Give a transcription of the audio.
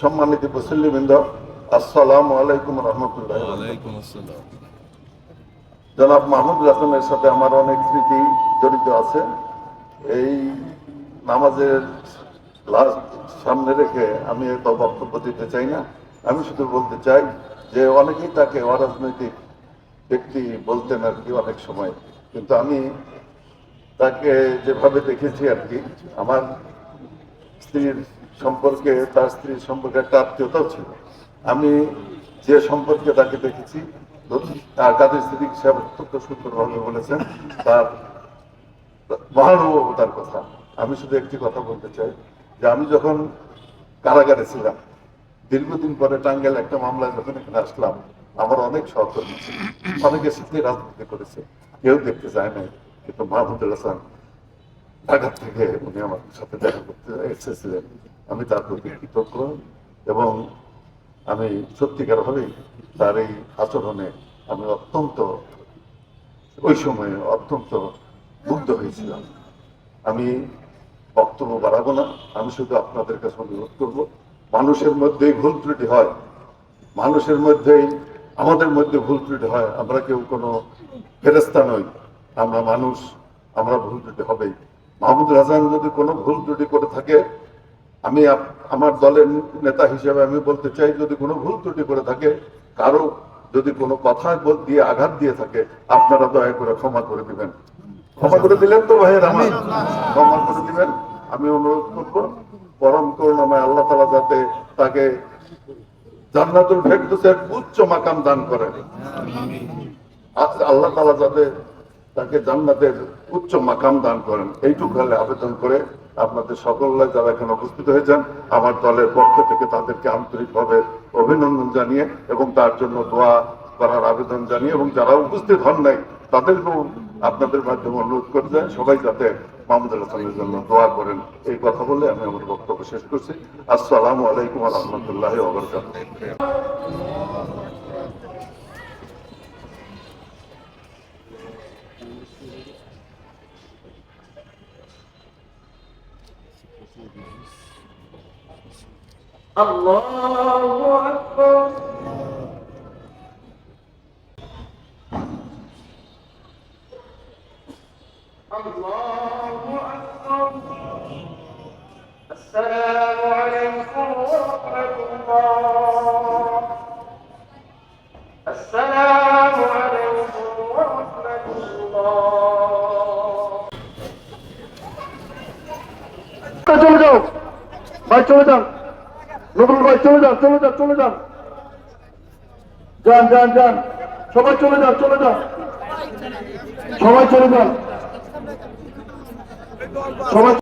সম্মানিত মুসল্লিবৃন্দ আসসালামু আলাইকুম রহমতুল্লাহ জনাব মাহমুদ হাসানের সাথে আমার অনেক স্মৃতি জড়িত আছে। এই নামাজের লাস্ট সামনে রেখে আমি এত বক্তব্য দিতে চাই না। আমি শুধু বলতে চাই যে অনেকেই তাকে অরাজনৈতিক ব্যক্তি বলতেন আর কি অনেক সময়। কিন্তু আমি তাকে যেভাবে দেখেছি আর কি, আমার স্ত্রীর সম্পর্কে, তার স্ত্রীর সম্পর্কে একটা আত্মীয়তাও ছিল। আমি যে সম্পর্কে তাকে দেখেছি আর কাদের স্ত্রী সাহেব অত্যন্ত সুন্দরভাবে বলেছেন, তার মহানুভবতার কথা। আমি শুধু একটি কথা বলতে চাই, যে আমি যখন কারাগারে ছিলাম, দীর্ঘদিন পরে টাঙ্গাইল একটা মামলায় যখন এখানে আসলাম, আমার অনেক সহকর্মী ছিল অনেকের সাথে রাজনীতি করেছে, কেউ দেখতে চায় নাই। কিন্তু মাহমুদুল হাসান থেকে উনি আমার সাথে দেখা করতে এসেছিলেন। আমি তার প্রতি কৃতজ্ঞ এবং আমি সত্যিকার ভাবেই তার এই আচরণে আমি অত্যন্ত, ওই সময়ে অত্যন্ত মুগ্ধ হয়েছিলাম। আমি বক্তব্য বাড়াবো না, আমি শুধু আপনাদের কাছে অনুরোধ করব, মানুষের মধ্যেই ভুল ত্রুটি হয়, মানুষের মধ্যেই, আমাদের মধ্যে ভুল ত্রুটি হয়, আমরা কেউ কোনো ফেরেস্তা নই। আমরা মানুষ, আমরা ভুল ত্রুটি হবেই। মাহমুদুল হাসান যদি কোনো ভুল ত্রুটি করে থাকে, আমি আমার দলের নেতা হিসেবে আমি বলতে চাই, যদি কোনো ভুল ত্রুটি করে থাকে, কারও যদি কোনো কথা দিয়ে আঘাত দিয়ে থাকে, আপনারা দয়া করে ক্ষমা করে দিবেন। ক্ষমা করে দিলেন তো ভাইয়ের আমার ক্ষমা করে দিবেন। আমি অনুরোধ করব, পরম করুণাময় আল্লাহ তালা যাতে তাকে জান্নাতুল ফেরদৌসের উচ্চ মাকাম দান করেন। আল্লাহ তালা যাতে তাকে জান্নাতের উচ্চ মাকাম দান করেন। এইটুকু হলে আবেদন করে আপনাদের সকল যারা এখানে উপস্থিত হয়েছেন, আমার দলের পক্ষ থেকে তাদেরকে আন্তরিকভাবে অভিনন্দন জানিয়ে এবং তার জন্য দোয়া করার আবেদন জানিয়ে এবং যারা উপস্থিত হন নাই, তাদেরকেও আপনাদের মাধ্যমে অনুরোধ করে যায়, সবাই যাতে মাহমুদ হাসানের জন্য দোয়া করেন। এই কথা বলে আমি আমার বক্তব্য শেষ করছি। আসসালামু আলাইকুম রহমতুল্লাহ الله أكبر. الله أكبر. السلام عليكم ورحمة الله. السلام عليكم ورحمة الله. चलो जाओ बस चलो নবরুল ভাই, চলে যান চলে যান চলে যান। যান যান যান। সবাই চলে যান চলে যান। সবাই চলে যান। সবাই